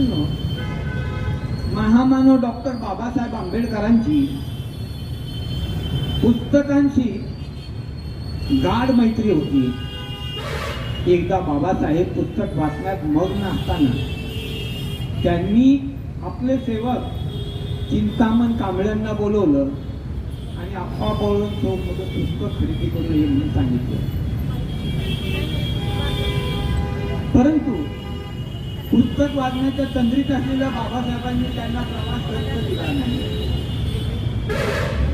मित्रांनो महामानव डॉक्टर बाबासाहेब आंबेडकरांची पुस्तकांशी गाढ मैत्री होती. एकदा बाबासाहेब पुस्तक वाचण्यात मग्न असताना त्यांनी आपले सेवक चिंतामण कांबळ्यांना बोलवलं आणि आप्पा बोलून तो पुस्तक खरेदी करून हे म्हणून सांगितलं. परंतु पुस्तक वाचण्याच्या तंद्रीत असलेल्या बाबासाहेबांनी त्यांना प्रवास करत दिला नाही.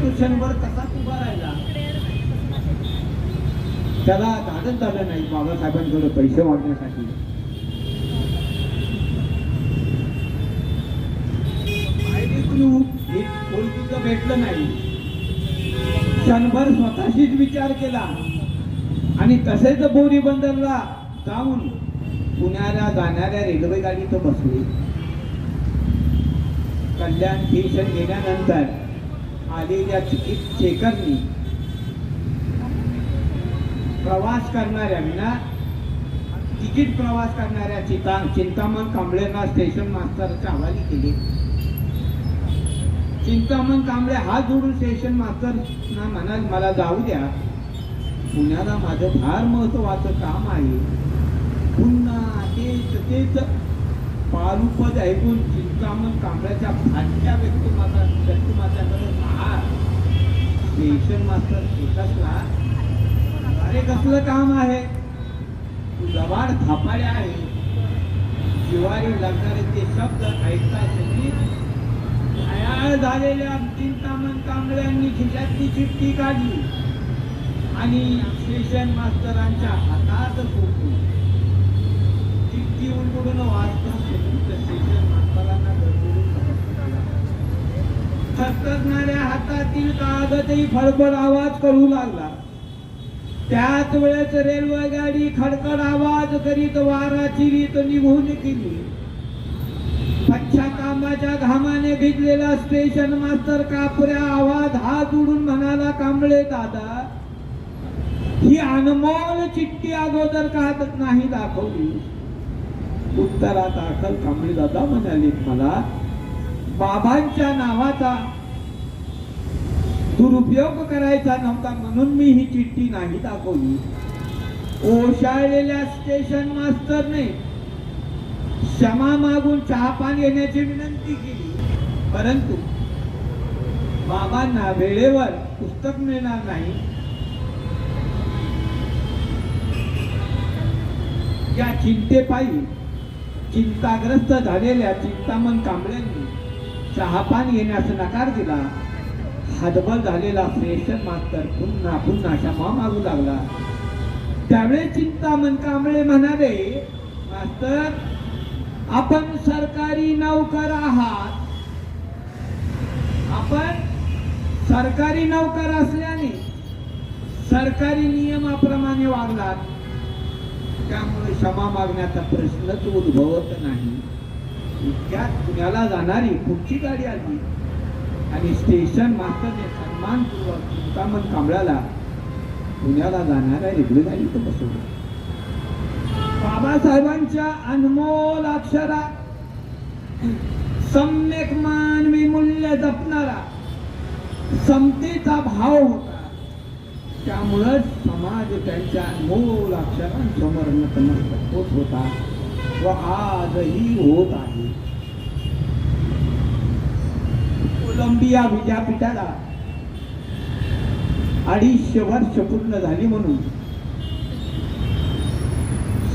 तो क्षणभर तसाच उभा राहिला. त्याला धाडत झालं नाही बाबासाहेबांकडे पैसे वाढण्यासाठी ओळखीचं भेटलं नाही. क्षणभर स्वतःशीच विचार केला. आणि तसेच बोरी बंदरला जाऊन पुण्याला जाणाऱ्या रेल्वे तो बसली. कल्याण स्टेशन गेल्यानंतर आलेल्या तिकीट चेकरनी प्रवास करणाऱ्यांना तिकीट प्रवास करणाऱ्या चिता चिंतामण कांबळेंना स्टेशन मास्तरच्या हवाली केले. चिंतामण कांबळे हात जोडून स्टेशन मास्तर म्हणाल मला जाऊ द्या. पुण्याला माझं फार महत्वाचं काम आहे. पुन्हा तेच तेच पालुपद ऐकून चिंतामण कांबळ्याच्या फाटक्या व्यक्तिमाता व्यक्तिमात्याकडे पाहत. स्टेशन मास्तर एकसला अरे कसलं काम आहे? तू जवाड थापाड्या आहे. जिवारी लागणारे ते शब्द ऐकता तुम्ही तयार झालेल्या चिंतामण कांबळ्यांनी खिशातली चिठ्ठी काढली आणि स्टेशन मास्तरांच्या हातात सोडली चिठ्ठी उलगडून वाचता स्टेशन मास्तरांना गडबडून समजलं. थरथरणाऱ्या हातातील कागदही फडफड आवाज करू लागला. त्याच वेळेस रेल्वे गाडी खडखड आवाज करीत वारा चिरीत निघून गेली. कामाच्या घामाने भिजलेला स्टेशन मास्तर कापऱ्या आवाज हात उडून म्हणाला कांबळे दादा ही अनमोल चिठ्ठी अगोदर का नाही दाखवली? उत्तरात दाखल कांबळे दादा म्हणाले मला बाबांच्या नावाचा दुरुपयोग करायचा नव्हता म्हणून मी ही चिठ्ठी नाही दाखवली. ओशाळलेल्या स्टेशन मास्टरने क्षमा मागून चहा पान घेण्याची विनंती केली. परंतु बाबांना वेळेवर पुस्तक मिळणार नाही. या चिंतेपायी चिंताग्रस्त झालेल्या चिंतामण कांबळ्यांनी चहा पाणी नकार दिला. हातबल झालेला स्टेशन मास्तर पुन्हा पुन्हा क्षमा मागू लागला. त्यावेळी चिंतामण कांबळे म्हणाले मास्तर आपण सरकारी नौकर आहात. आपण सरकारी नौकर असल्याने सरकारी नियमाप्रमाणे वागलात. त्यामुळे क्षमा मागण्याचा प्रश्नच उद्भवत नाही. त्यात पुण्याला जाणारी पुढची गाडी आली? आणि स्टेशन मास्तरने सन्मानपूर्वक चिंतामण कांबळ्याला पुण्याला जाणाऱ्या रेल्वे गाडीत बसवलं. बाबासाहेबांच्या अनमोल अक्षरात सम्यक मानवी मूल्य जपणारा समतेचा भाव होता. त्यामुळंच समाज त्यांच्या अनमोल अक्षरांसमोर नतमस्तक होत होता व आजही होत आहे. कोलंबिया विद्यापीठाला अडीचशे वर्ष पूर्ण झाली म्हणून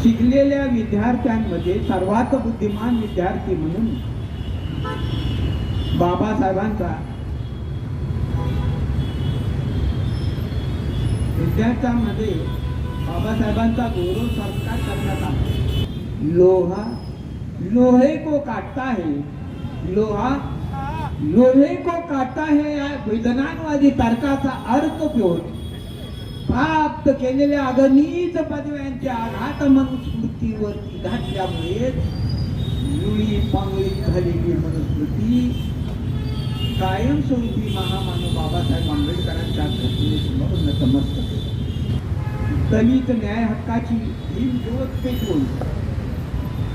शिकलेल्या विद्यार्थ्यांमध्ये सर्वात बुद्धिमान विद्यार्थी म्हणून बाबासाहेबांचा विद्यार्थ्यांमध्ये बाबासाहेबांचा गौरव संस्कार करण्यात आला. लोहा लोहे को काटता है. लोहा लोहे को काटता है या विधानवादी तर्काचा अर्थ घेऊन प्राप्त केलेल्या अगणित पदव्यांच्या आघात मनुस्मृतीवरती घातल्यामुळे लुळी पांगळी झालेली मनुस्मृती कायमस्वरूपी महामानव बाबासाहेब आंबेडकरांच्या घटनेसमोर नतमस्तक दलित न्याय हक्काची ही विरोध पेटवून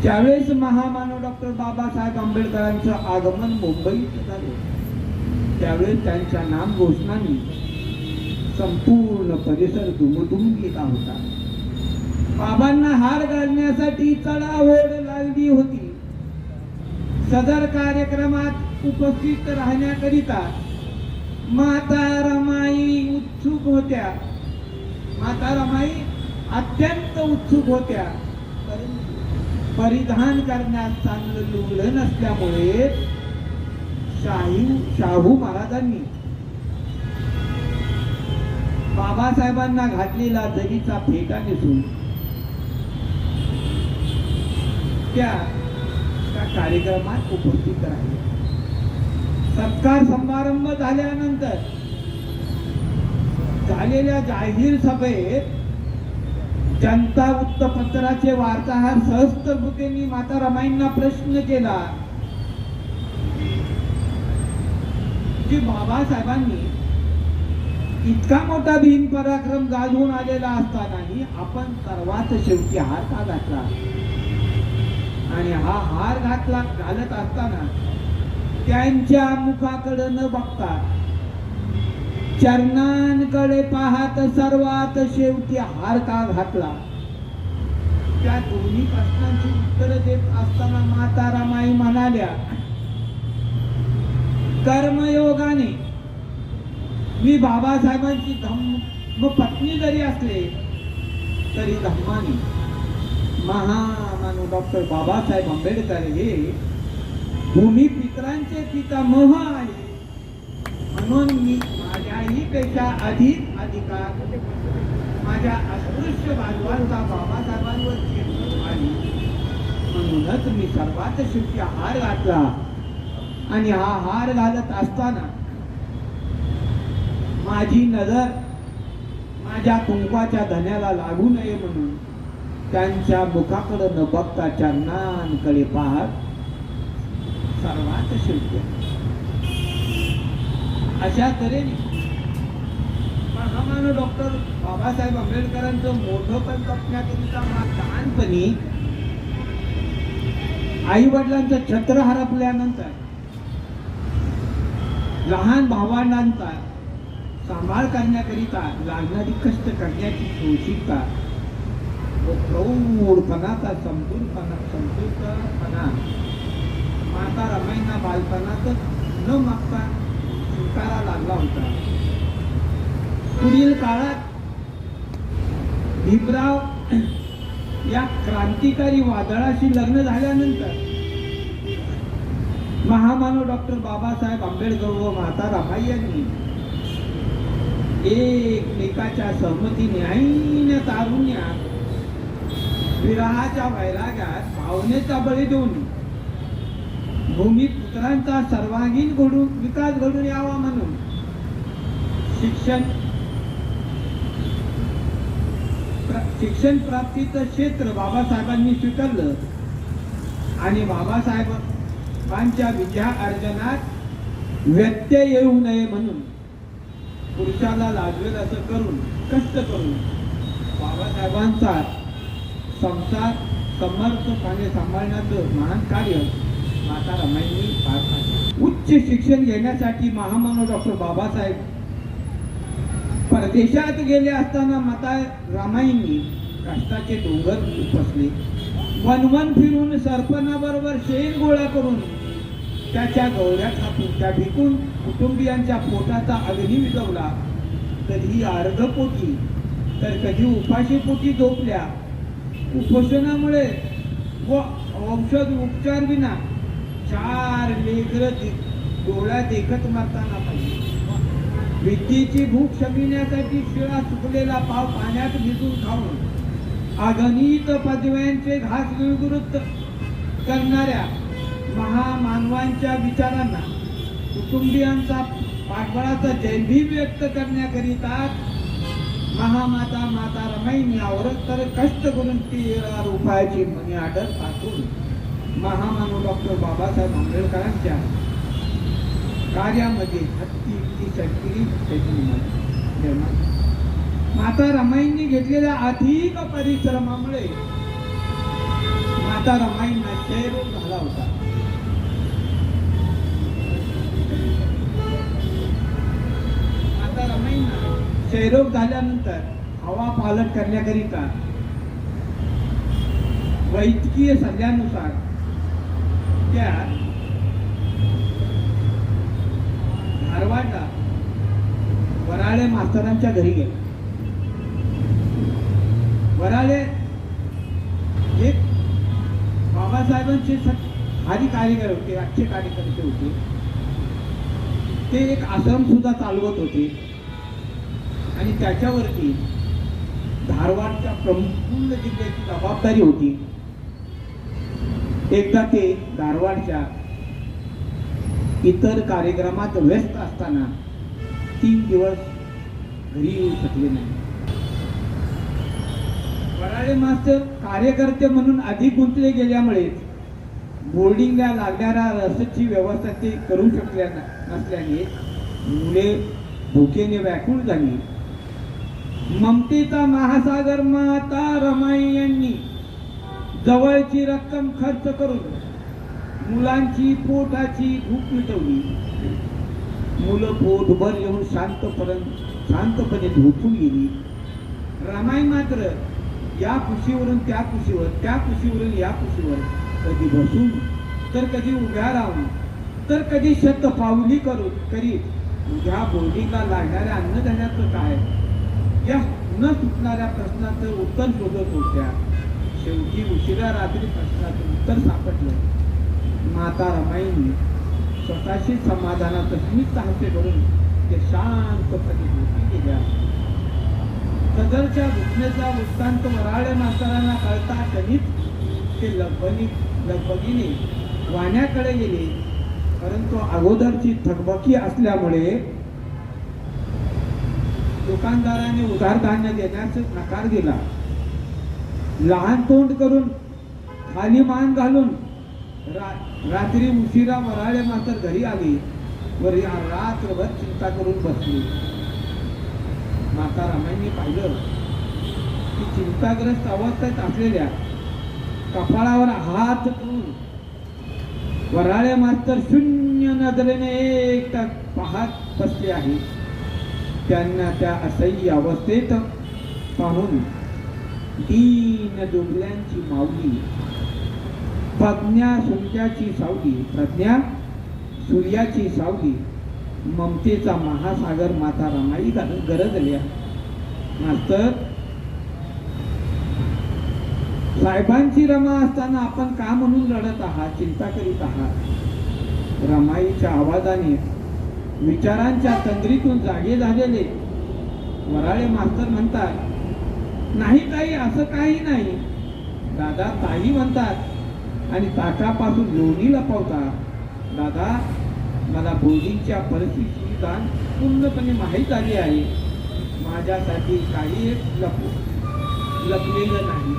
त्यावेळेस महामानव डॉक्टर बाबासाहेब आंबेडकरांचं आगमन मुंबईत झालं. त्यावेळेस त्यांच्या नाम घोषणांनी संपूर्ण परिसर दुमदुम गेला होता. बाबांना हार घालण्यासाठी चढाओढ लागली होती. सदर कार्यक्रमात उपस्थित राहण्याकरिता माता रमाई उत्सुक होत्या. माता रमाई अत्यंत उत्सुक होत्या. परिधान करण्यात चांगलं लुगलं नसल्यामुळे शाही शाहू महाराजांनी बाबासाहेबांना घातलेला जरीचा फेटा नेसून त्या त्या कार्यक्रमात उपस्थित राहिले. सत्कार समारंभ झाल्यानंतर झालेल्या जाहीर सभेत जनता वृत्तपत्राचे वार्ताहर सहस्त्रबुद्धेंनी माता रमाईंना प्रश्न केला. की बाबासाहेबांनी इतका मोठा भीम पराक्रम गाजवून आलेला असतानाही आपण सर्वात शेवटी हार का घातला? आणि हा हार घातला घालत असताना त्यांच्या मुखाकडे न बघता चरणांकडे पाहत सर्वात शेवटी हार का घातला. त्या दोन्ही प्रश्नांची उत्तर देत असताना माता रामाई म्हणाल्या कर्मयोगाने मी बाबासाहेबांची धम्म पत्नी जरी असले तरी धम्माने महामानव डॉक्टर बाबासाहेब आंबेडकर हे भूमिपित्रांचे पितामह आहे म्हणून मी माझ्याही अधिक अधिकार माझ्या अस्पृश्य बांधवांचा बाबासाहेबांवर चिरमूर म्हणूनच मी सर्वात शेवटी हार घातला. आणि हा हार घालत असताना माझी नजर माझ्या कुंकवाच्या धन्याला लागू नये म्हणून त्यांच्या मुखाकडे न बघता चरणांकडे पाहत सर्वात शेवटी अशा तऱ्हेने महामानव डॉक्टर बाबासाहेब आंबेडकरांचं मोठं पण लहानपणी. आई वडिलांचं छत्र हरपल्यानंतर लहान भावांना सांभाळ करण्याकरिता लागणारी कष्ट करण्याची सोशिकता व प्रौढपणाचा समजूतपणा समजूतपणा माता रमाईंना बालपणातच न मागता स्वीकारा लागला होता. पुढील काळात भीमराव या क्रांतिकारी वादळाशी लग्न झाल्यानंतर महामानव डॉक्टर बाबासाहेब आंबेडकर व माता रमाई यांनी एकमेकाच्या सहमतीने ऐन तारुण्यात विराहाच्या वैराग्यात भावनेचा बळी देऊन भूमिपुत्रांचा सर्वांगीण घडून विकास घडून यावा म्हणून शिक्षण प्र- शिक्षण प्राप्तीचं क्षेत्र बाबासाहेबांनी स्वीकारलं. आणि बाबासाहेबांच्या विद्या अर्जनात व्यत्यय येऊ नये म्हणून पुरुषाला लाजवेल असं करून कष्ट करून बाबासाहेबांचा संसार समर्थपणे सांभाळण्याचं महान कार्य माता रमाईंनी पार पाडलं. उच्च शिक्षण घेण्यासाठी महामानव डॉक्टर बाबासाहेब परदेशात गेले असताना माता रामाईंनी कष्टाचे डोंगर उपसले. वनवन फिरून सरपणाबरोबर शेण गोळा करून त्याच्या गौऱ्या खातून त्या भिकून कुटुंबियांच्या पोटाचा अग्नी विजवला कधी अर्धपोटी तर कधी उपाशीपोटी झोपल्या. उपोषणामुळे व औषध उपचार विना चार लेकर डोळ्यात देखत मारताना पाहिजे भीतीची भूक शमिण्यासाठी शिळा सुकलेला पाव पाण्यात भिजून खाऊन अगणित पदव्यांचे घास विवृत्त करणाऱ्या महामानवांच्या विचारांना कुटुंबियांचा पाठबळाचा जयभीम व्यक्त करण्याकरिता महामाता माता रमाईंनी आवरत तर कष्ट करून ती रुपयाची मनी ऑर्डर पाठवून महामानव डॉक्टर बाबासाहेब आंबेडकरांच्या कार्यामध्ये हत्ती शक्ती त्याची निर्माण माता रमाईंनी घेतलेल्या अधिक परिश्रमामुळे माता रमाईंना क्षयरोग झाला होता. माता रमाईंना क्षयरोग झाल्यानंतर हवा पालट करण्याकरिता वैद्यकीय सल्ल्यानुसार त्या धारवाडला वराळे मास्तरांच्या घरी गेला. वराळे एक बाबासाहेबांचे स- आधी कार्यकर्ते होते आजचे कार्यकर्ते होते. ते एक आश्रम सुद्धा चालवत होते. आणि त्याच्यावरती धारवाडच्या प्रमुख जिल्ह्याची जबाबदारी होती. एकदा ते धारवाडच्या इतर कार्यक्रमात व्यस्त असताना तीन दिवस घरी येऊ शकले नाही. वराळे मास्टर कार्यकर्ते म्हणून अधिक गुंतले गेल्यामुळे बोर्डिंगला लागणाऱ्या रसची व्यवस्था ते करू शकल्या नसल्याने मुले भुकेने व्याकुळ झाली. ममतेचा महासागर माता रमाई यांनी जवळची रक्कम खर्च करून मुलांची पोटाची भूक मिटवली. मुलं पोटभर येऊन शांतपर्यंत शांतपणे झोपून गेली. रमाई मात्र या कुशीवरून त्या कुशीवर त्या कुशीवरून या कुशीवर कधी बसून तर कधी उभ्या राहून तर कधी शत पावली करून करीत उद्या बोर्डिंगला लागणाऱ्या अन्नधान्याचं काय? या न सुटणाऱ्या प्रश्नाचं उत्तर शोधत होत्या. शेवटी उशिरा रात्री प्रश्नाचं उत्तर सापडलं. माता रमाईंनी स्वतःशी समाधानाचं स्मित हास्य करून ते शांतपणे झोपी गेल्या सदरच्या घटनेचा वृत्तांत वराळे मास्तरांना कळता कधीच ते लगबगी लगबगीने वाण्याकडे गेले. परंतु अगोदरची थकबकी असल्यामुळे दुकानदाराने उधार धान्य देण्यास नकार दिला. लहान तोंड करून खाली मान घालून रा- रात्री उशिरा मराळे मात्र घरी आली. व रात्रभर चिंता करून बसली. माता रामाईंनी पाहिलं की चिंताग्रस्त अवस्थेत असलेल्या कपाळावर हात ठेवून वराळे मास्तर शून्य नजरेने एकटा पाहत बसले आहे. त्यांना त्या असह्य अवस्थेत पाहून दीन दुबल्यांची माऊली प्रज्ञा सूर्याची सावली प्रज्ञा सूर्याची सावली. ममतेचा महासागर माता रमाई गरजल्या मास्तर साहेबांची रमा असताना आपण का म्हणून लढत आहात चिंता करीत आहात? रमाईच्या आवाजाने विचारांच्या तंद्रीतून जागे झालेले. वराळे मास्तर म्हणतात नाही ताई असं काही नाही. दादा ताई म्हणतात आणि ताटापासून लोणीला पावता दादा मला बोर्डिंगच्या परिस्थितीची पूर्णपणे माहीत आली आहे. माझ्यासाठी काही एक लपलेलं नाही.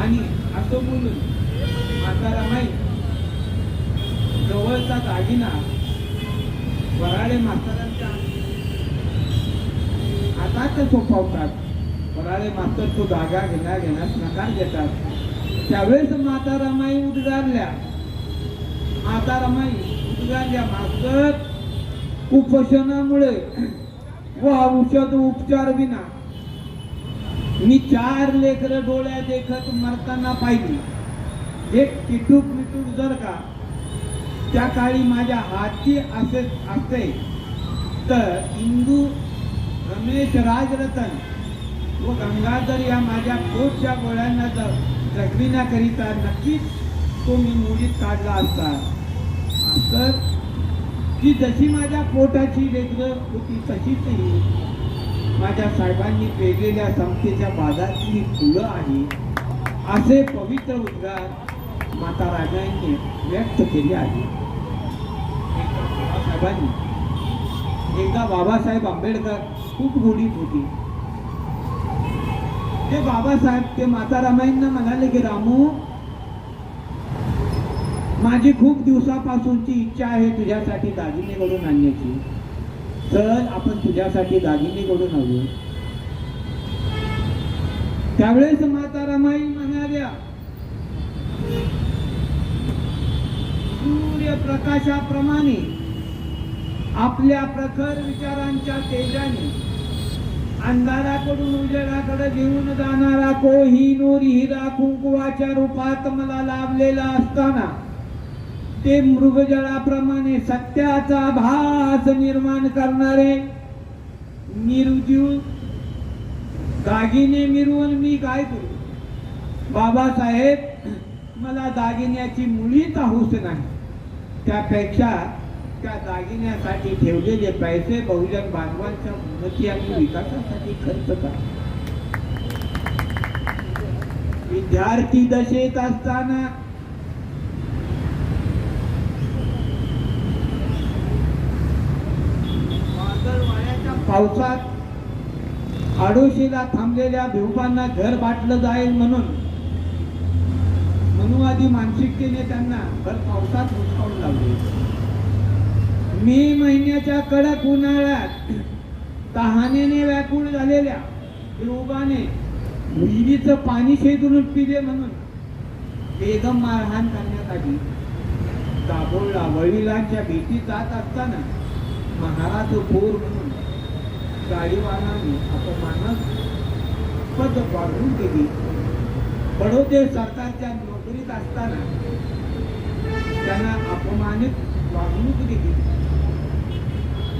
आणि असं बोलून म्हातारा माहीत जवळचा दागिना वराळे मास्तरांच्या हातात सोपवतात वराळे मास्तर तो धागा घेण्या घेण्यास नकार देतात. त्यावेळेस माता रमाई उद्गारल्या. माता रमाई उद्गारल्या मास्तर उपोषणामुळे व औषध उपचार विना मी चार लेकर डोळ्या देखत मरताना पाहिली. एक किटूक मिटूक जर का त्या काळी माझ्या हाती असे असते. तर इंदू रमेश राजरतन व गंगाधर या माझ्या पोटच्या गोळ्यांना जर जगविण्याकरिता नक्कीच तो मी मुलीत काढला असता तर ती जशी माझ्या पोटाची लेकरं होती तशीच ही माझ्या साहेबांनी पेरलेल्या समतेच्या बाजारातली फुलं आहे असे पवित्र उद्गार माता राजांनी व्यक्त केले आहे. एकदा एकदा बाबासाहेब आंबेडकर खूप गोडीत होती. ते बाबासाहेब ते माता रामाईंना म्हणाले की रामू माझी खूप दिवसापासूनची इच्छा आहे तुझ्यासाठी दागिने घडून आणण्याची. तर आपण तुझ्यासाठी दागिने घडून आणू. त्यावेळेस माता रामाई म्हणाल्या सूर्यप्रकाशाप्रमाणे आपल्या प्रखर विचारांच्या तेजाने अंधाराकडून उजेडाकडे घेऊन जाणारा कोहिनूर हिरा कुंकुवाच्या रूपात मला लाभलेला असताना ते मृगजळाप्रमाणे सत्याचा भास निर्माण करणारे निर्जीव दागिने मिरवून मी काय करू? बाबासाहेब मला दागिन्याची मुळीच हौस नाही. त्यापेक्षा त्या दागिन्यासाठी ठेवलेले पैसे बहुजन बांधवांच्या उन्नती आणि विकासासाठी खर्च करा. विद्यार्थी दशेत असताना पावसात आडोशीला थांबलेल्या भिवपांना घर बाटलं जाईल म्हणून मनुवादी मानसिकतेने त्यांना भर पावसात हुसकावून लावले. मे महिन्याच्या कडक उन्हाळ्यात तहानेने व्याकुळ झालेल्या रोगाने विहिरीचं पाणी शेतून पिले म्हणून बेगम मारहाण करण्यात आली दाभोळला वडिलांच्या भेटी जात असताना महाराज पोर म्हणून गाडीवानाने अपमानच पद वाढवून केली बडोदे सरकारच्या नोकरीत असताना त्यांना अपमानित वागणूक दिली.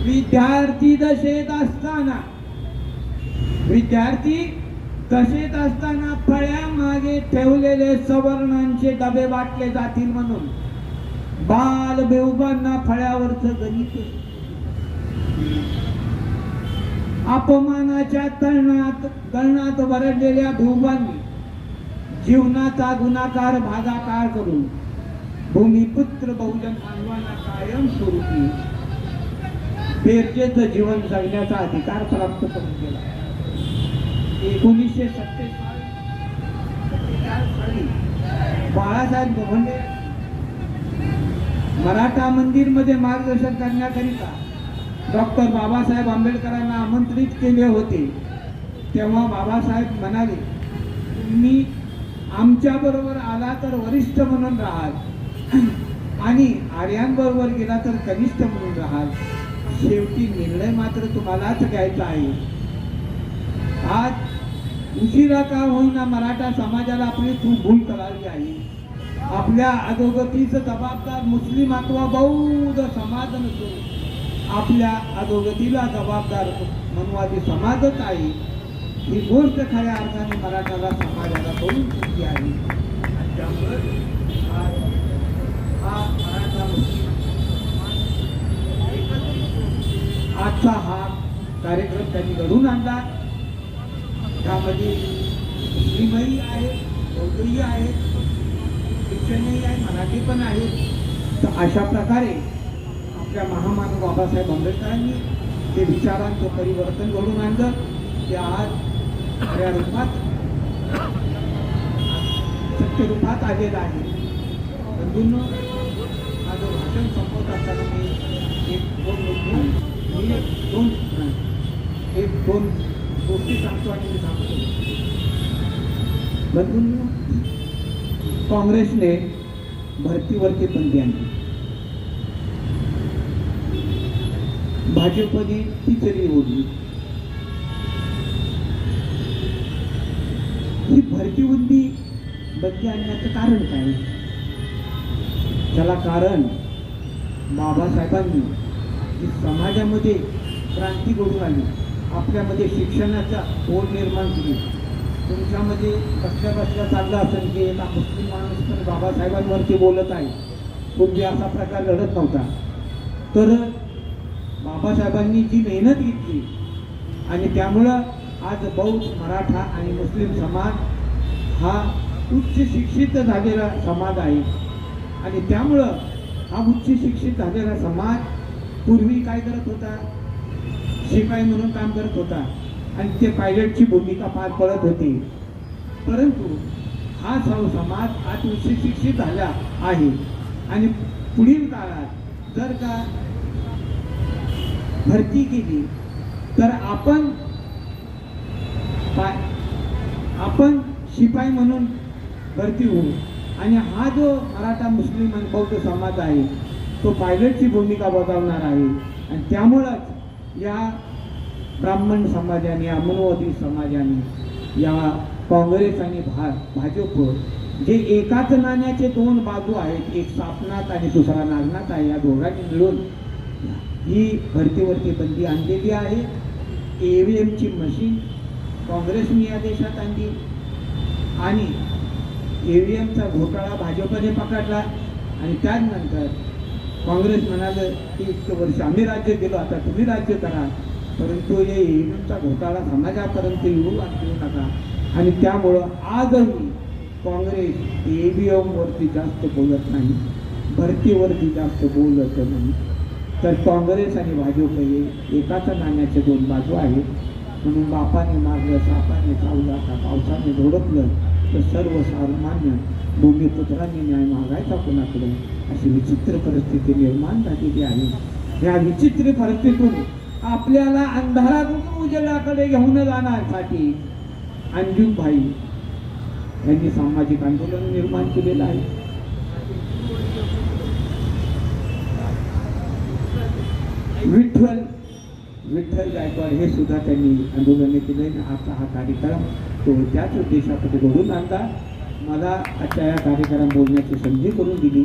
विद्यार्थी दशेत असताना. विद्यार्थी दशेत असताना फळ्या मागे ठेवलेले सवर्णांचे डबे वाटले जातील म्हणून. बाल बेवबांना फळ्यावरच गणित अपमानाच्या तळणात तळणात वरडलेल्या भिवबांनी जीवनाचा गुणाकार भागाकार करून भूमिपुत्र बहुजन आंदोलना कायम स्वरूपी बेरजेचं जीवन जगण्याचा अधिकार प्राप्त करून गेला. एकोणीसशे सत्तेचाळीस साली बाळासाहेब गोभंडे मराठा मंदिरमध्ये मार्गदर्शन करण्याकरिता डॉक्टर बाबासाहेब आंबेडकरांना आमंत्रित केले होते. तेव्हा बाबासाहेब म्हणाले तुम्ही आमच्या बरोबर आला तर वरिष्ठ म्हणून राहाल आणि आर्यांबरोबर गेला तर कनिष्ठ म्हणून राहाल. शेवटी निर्णय मात्र तुम्हालाच घ्यायचा आहे. आज उशिरा का होईना मराठा समाजाला आपली खूप भूल करावी आहे. आपल्या अधोगतीचं जबाबदार मुस्लिम अथवा बौद्ध समाज नसून आपल्या अधोगतीला जबाबदार मनवादी समाजच आहे. ही गोष्ट खऱ्या अर्थाने मराठाला समाजाला करून चुकी आहे. त्यामुळे आज हा मराठा मुस्लिम समाज आजचा हा कार्यक्रम त्यांनी घडून आणला. त्यामध्ये मुस्लिमही आहेत बौद्धही आहेत शिक्षणही आहे मराठी पण आहे. तर अशा प्रकारे आपल्या महामानव बाबासाहेब आंबेडकरांनी ते विचारांचं परिवर्तन घडून आणलं ते आज खऱ्या रूपात सत्य रूपात आलेलं आहे. बंधूंनो माझं भाषण संपवत असताना मी एक दोन दोन मी दोन एक दोन गोष्टी सांगतो आणि मी सांगतो बंधूंनो काँग्रेसने भरतीवरती बंदी आणली. भाजपने तिसरी ओढली. ही भरती बंदी बंदी आणण्याचं कारण काय? त्याला कारण बाबासाहेबांनी समाजामध्ये क्रांती घडून आली आपल्यामध्ये शिक्षणाचा ओढ निर्माण केली. तुमच्यामध्ये बसल्या बसल्या चाललं असेल की एका मुस्लिम माणूस तर बाबासाहेबांवरती बोलत आहे. पूर्वी असा प्रकार घडत नव्हता. तर बाबासाहेबांनी जी मेहनत घेतली आणि त्यामुळं आज बौद्ध मराठा आणि मुस्लिम समाज हा उच्च शिक्षित झालेला समाज आहे. आणि त्यामुळं हा उच्च शिक्षित झालेला समाज पूर्वी काय करत होता? शिपाई म्हणून काम करत होता आणि ते पायलटची भूमिका पार पडत होती. परंतु हा सर्व समाज आज उच्च शिक्षित झाला आहे. आणि पुढील काळात जर का भरती केली तर आपण पाय आपण शिपाई म्हणून भरती होऊ. आणि हा जो मराठा मुस्लिम आणि बौद्ध समाज आहे तो पायलटची भूमिका बजावणार आहे. आणि त्यामुळंच या ब्राह्मण समाजाने अमनवादी समाजाने या काँग्रेस आणि भा भाजप जे एकाच नाण्याचे दोन बाजू आहेत एक सापनाथ आणि दुसरा नागनाथ आहे या दोघांनी मिळून ही भरतीवरती बंदी आणलेली आहे. ए व्ही एमची मशीन काँग्रेसने या देशात आणली आणि ए व्ही एमचा घोटाळा भाजपने पकडला आणि त्यानंतर काँग्रेस म्हणालं की इतकं वर्ष आम्ही राज्य केलं आता तुम्ही राज्य करा. परंतु हे ए एमचा घोटाळा समाजापर्यंत येऊ देऊ नका. आणि त्यामुळं आजही काँग्रेस ए बी एमवरती जास्त बोलत नाही भरतीवरती जास्त बोलत नाही. तर काँग्रेस आणि भाजप हे एकाच नाण्याचे दोन बाजू आहेत. म्हणून बापाने मारलं सापाने चावलं आता पावसाने झोडपलं तर सर्वसामान्य भूमिपुत्रांनी न्याय मागायचा कोणाकडे? अशी विचित्र परिस्थिती निर्माण झालेली आहे. या विचित्र परिस्थितीतून आपल्याला अंधारातून उजेडाकडे घेऊन जाण्यासाठी अंजुमभाई यांनी सामाजिक आंदोलन निर्माण केलेलं आहे. विठ्ठल विठ्ठल गायकवाड हे सुद्धा त्यांनी आंदोलने केले. आता हा कार्यक्रम तो त्याच उद्देशाकडे घडून आणला. मला आजच्या या कार्यक्रम बोलण्याची संधी करून दिली.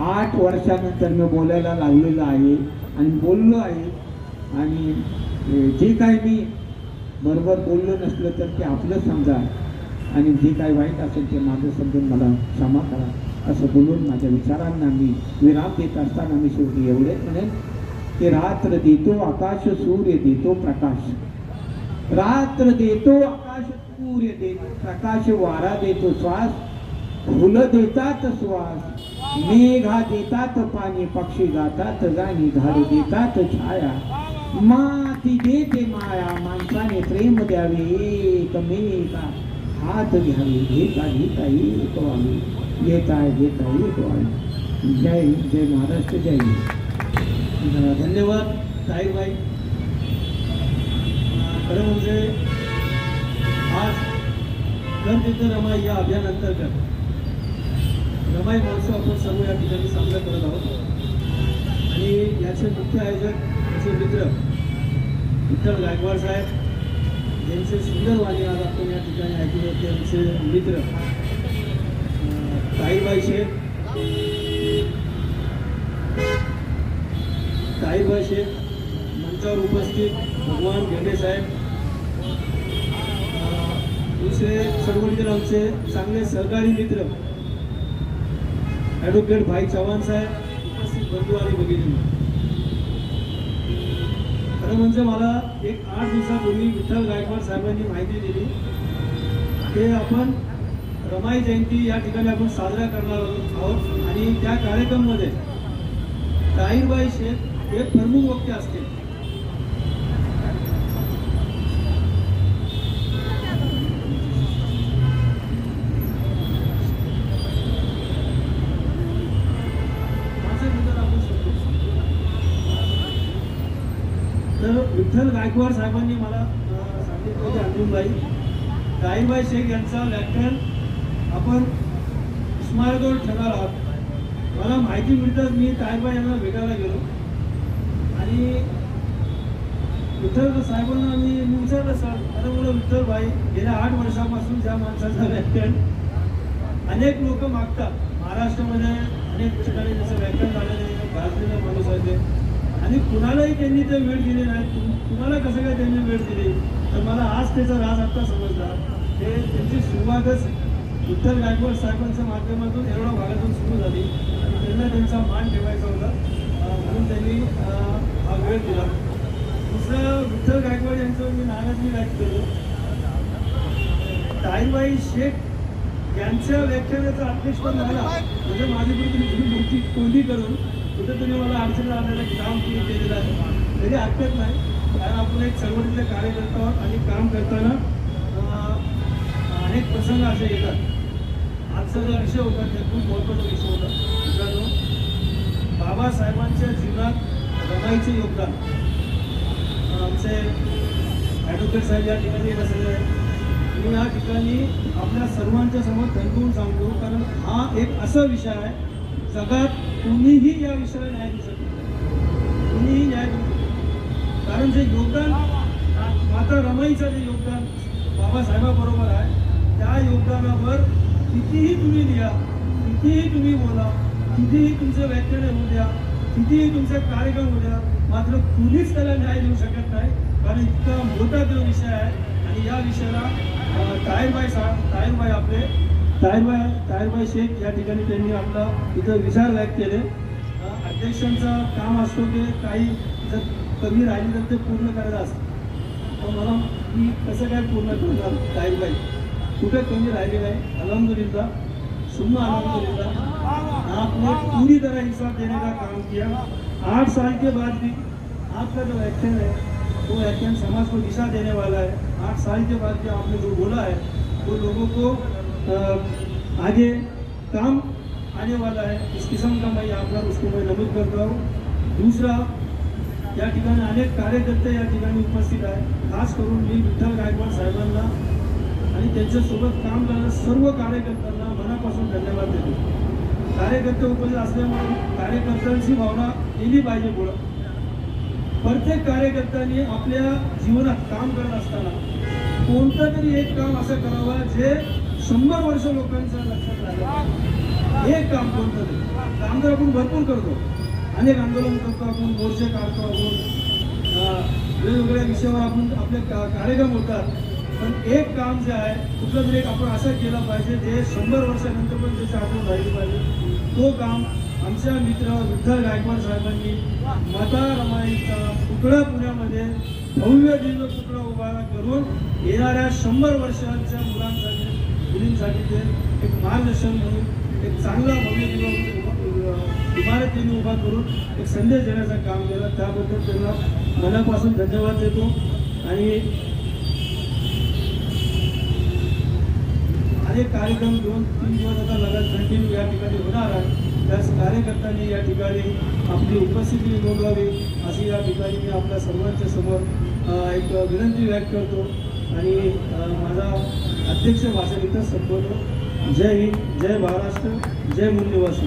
आठ वर्षानंतर मी बोलायला लागलेलो आहे आणि बोललो आहे. आणि जे काय मी बरोबर बोललो नसलं तर ते आपलं समजा. आणि जे काय वाईट असेल ते माझं समजून मला क्षमा करा. असं बोलून माझ्या विचारांना मी विराम देत असताना मी शेवटी एवढेच म्हणेन की रात्र देतो आकाश सूर्य देतो प्रकाश. रात्र देतो आकाश सूर्य देतो प्रकाश वारा देतो श्वास. फुलं देतात श्वास. मेघा देतात पाणी पक्षी गातात गाणी झाडे देतात छाया. माती देते माया माणसाने प्रेम द्यावे एकमेका हात घ्यावे घेता घेता एक व्हावे. घेता घेता एक व्हावे. जय हिंद, जय महाराष्ट्र जय हिंद. धन्यवाद ताईबाई खरं म्हणजे आज तिथं रमाई या अभियानांतर्गत रमाई महोत्सव आपण सर्व या ठिकाणी साजरा करत आहोत. आणि याचे मुख्य आयोजक असे मित्र विठ्ठल गायकवाड साहेब यांचे सुंदर वाणी आज आपण या ठिकाणी ऐकले होते. आमचे मित्र ताईबाई शेख ताईबाई शेख मंचावर उपस्थित भगवान घेंडे साहेब. दुसरे सर्व मित्र आमचे चांगले सहकारी मित्र ॲडव्होकेट भाई चव्हाण साहेब उपस्थित बंधू आणि भगिनी. खरं म्हणजे मला एक आठ दिवसापूर्वी विठ्ठल गायकवाड साहेबांनी माहिती दिली ते आपण रमाई जयंती या ठिकाणी आपण साजरा करणार आहोत आणि त्या कार्यक्रममध्ये ताईबाई शेख हे प्रमुख वक्ते असतील. विठ्ठल गायकवाड साहेबांनी मला सांगितलं होते अर्जुनबाई ताईबाई शेख यांचा व्याख्यान आपण स्मारकावर ठेवणार आहोत. मला माहिती मिळताच मी ताईबाई यांना भेटायला गेलो. आणि विठ्ठल साहेबांना मी मी विचारलं सर अरे मुलं विठ्ठलबाई गेल्या आठ वर्षापासून ज्या माणसाचं व्याख्यान अनेक लोक मागतात. महाराष्ट्रामध्ये अनेक ठिकाणी जसं व्याख्यान झालेलं आहे भारतीय माणूस आहे आणि कुणालाही त्यांनी ते वेळ दिली नाही कुणाला तुम्हाला कसं काय त्यांनी वेळ दिली? तर मला आज त्याचा राज आत्ता समजला. ते त्यांची सुरुवातच विठ्ठल गायकवाड साहेबांच्या माध्यमातून एवढ्या भागातून सुरू झाली. आणि त्यांना त्यांचा मान ठेवायचा होता. म्हणून त्यांनी हा वेळ दिला. दुसरं विठ्ठल गायकवाड यांचं मी नाराजगी व्यक्त केलं ताईबाई शेख यांच्या व्याख्यानाचा अध्यक्ष पण झाला. म्हणजे माझी कुठेतरी मूर्ती कोणी करून कुठेतरी मला अडचण आणण्याचं काम तुम्ही केलेलं आहे. तरी हरकत नाही. कारण आपण एक चळवळीतले कार्यकर्ता आहोत आणि काम करताना अनेक प्रसंग असे येतात. आजचा जो विषय होता ते खूप महत्त्वाचा विषय होता. मित्रांनो बाबासाहेबांच्या जीवनात रमाईचे योगदान. आमचे ॲडव्होकेट साहेब या ठिकाणी बसलेले आहेत. मी या ठिकाणी आपल्या सर्वांच्या समोर थंकवून सांगतो कारण हा एक असा विषय आहे जगात कोणीही या विषयाला न्याय देऊ शकत नाही. कोणीही न्याय देऊ शकत कारण जे योगदान माता रमाईचं जे योगदान बाबासाहेबाबरोबर आहे त्या योगदानावर कितीही तुम्ही लिहा कितीही तुम्ही बोला कितीही तुमचं व्याख्यान होऊ द्या कितीही तुमचा कार्यक्रम होऊ द्या मात्र कुणीच त्याला न्याय देऊ शकत नाही. कारण इतका मोठा तो विषय आहे आणि या विषयाला अं, साहेब सा आपले ताहिरबाई ताहिरबाई शेख या ठिकाणी त्यांनी आपला इथं विचार व्यक्त केले. अध्यक्षांचं काम असतो की काही जर कमी राहिली तर ते पूर्ण करायचं असतं. तर मला मी कसं काय पूर्ण करणार ताहिरबाई? कुठे कमी राहिले नाही अलहमदुलिल्लाह सुम्मा अलहमदुलिल्लाह आपने पूरी तरह हिसाब देने का काम किया. आठ साल के बाद भी आपका जो एक्शन है वो एक्शन समाज को दिशा देने वाला है. आठ साल के बाद भी आपने जो बोला है वो लोगों को आगे काम आने वाला है। इस किस्म का मैं यहाँ पर उसको मैं नमूद करता हूँ। दूसरा या ठिकाणी अनेक कार्यकर्ते या ठिकाणी उपस्थित आहे खास करून मी विठ्ठल गायकवाड साहेबांना आणि त्यांच्यासोबत काम करणाऱ्या सर्व कार्यकर्त्यांना मनापासून धन्यवाद देतो. कार्यकर्ते उपस्थित असल्यामुळे कार्यकर्त्यांची भावना केली पाहिजे पुढं. प्रत्येक कार्यकर्त्यांनी आपल्या जीवनात काम करत असताना कोणतं तरी एक काम असं करावं जे शंभर वर्ष लोकांचं लक्षात राहिलं एक काम कोणतं नाही काम तर आपण भरपूर करतो. अनेक आंदोलन करतो आपण मोर्चे काढतो आपण. वेगवेगळ्या विषयावर आपण आपले का- कार्यक्रम होतात. पण एक काम जे आहे कुठलं तरी एक आपण असं केलं पाहिजे जे शंभर वर्षानंतर पण त्याची आठवण राहिली पाहिजे. तो काम आमच्या मित्र विठ्ठल गायकवाड साहेबांनी माता रमाईचा तुकडा पुण्यामध्ये भव्य दिव्य तुकडा उभा करून येणाऱ्या शंभर वर्षांच्या मुलांसाठी मुलींसाठी ते एक मार्गदर्शन म्हणून एक चांगला भव्य दिवस इमारतीने उभा करून एक संदेश देण्याचं काम केलं. त्याबद्दल त्यांना मनापासून धन्यवाद देतो. आणि अनेक कार्यक्रम दोन तीन दिवस आता लगात कंटिन्यू या ठिकाणी होणार आहे त्याच कार्यकर्त्यांनी या ठिकाणी आपली उपस्थिती नोंदवावी अशी या ठिकाणी मी आपल्या सर्वांच्या समोर एक विनंती व्यक्त करतो. आणि माझा अध्यक्ष भाषण इथं संपवतो. जय हिंद जय महाराष्ट्र जय मूल्यवासी